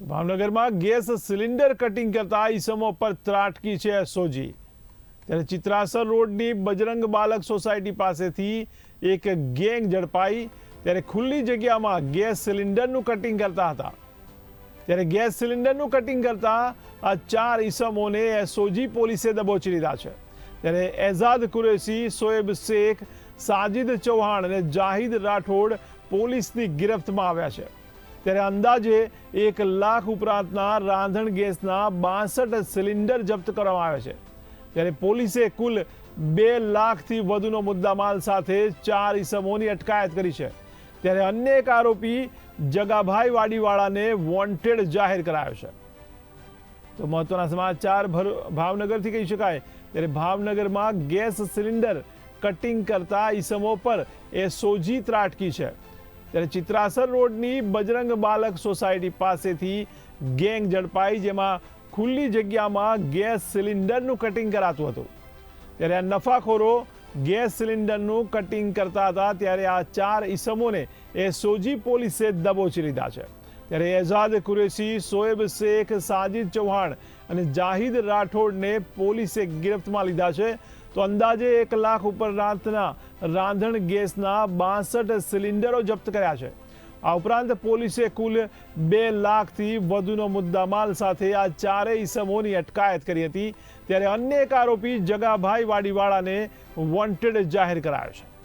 ભાવનગરમાં gas cylinder cutting કરતા ઈસમો પર ત્રાટકી છે સોજી ત્યારે ચિત્રાસર રોડની બજરંગ બાલક સોસાયટી પાસેથી એક ગેંગ ઝડપાઈ, ત્યારે ખુલ્લી જગ્યામાં ગેસ સિલિન્ડરનું કટિંગ કરતા હતા. ત્યારે ગેસ સિલિન્ડરનું કટિંગ કરતા આ ચાર ઈસમોને એસઓજી પોલીસે દબોચી લીધા છે. ત્યારે એઝાદ કુરેશી, સોએબ શેખ, સાજિદ ચૌહાણ અને જાહિદ રાઠોડ પોલીસની ગિરફ્તમાં આવ્યા છે. ત્યારે અંદાજે એક લાખ ઉપરાંતના રાંધણ ગેસના બાસઠ સિલિન્ડર જપ્ત કરવામાં આવ્યા છે. ત્યારે પોલીસે કુલ બે લાખથી વધુનો મુદ્દામાલ સાથે ચાર ઈસમોની અટકાયત કરી છે. ત્યારે અન્ય એક આરોપી જગાભાઈ વાડીવાળાને વોન્ટેડ જાહેર કરાયો છે. તો મહત્વના સમાચાર ભર- ભાવનગરથી કહી શકાય. ત્યારે ભાવનગરમાં ગેસ સિલિન્ડર કટિંગ કરતા ઈસમો પર એ સોજી ત્રાટકી છે. ત્યારે ચિત્રાસર રોડની બજરંગ બાલક સોસાયટી પાસેથી ગેંગ ઝડપાઈ, જેમાં ખુલ્લી જગ્યામાં ગેસ સિલિન્ડરનું કટિંગ કરાતું હતું. ત્યારે આ નફાખોરો ગેસ સિલિન્ડરનું કટિંગ કરતા હતા, ત્યારે આ ચાર ઈસમોને એ સોજી પોલીસે દબોચી લીધા છે. ત્યારે એઝાદ કુરેશી, સોએબ શેખ, સાજિદ ચૌહાણ અને જાહિદ રાઠોડને પોલીસે ગિરફ્તમાં લીધા છે. તો અંદાજે એક લાખ ઉપરાંતના રાંધણ ગેસના બાસઠ સિલિન્ડરો જપ્ત કર્યા છે. આ ઉપરાંત પોલીસે કુલ બે લાખથી વધુનો મુદ્દામાલ સાથે આ ચારેય ઇસમોની અટકાયત કરી હતી. ત્યારે અન્ય એક આરોપી જગાભાઈ વાડીવાળાને વોન્ટેડ જાહેર કરાયો છે.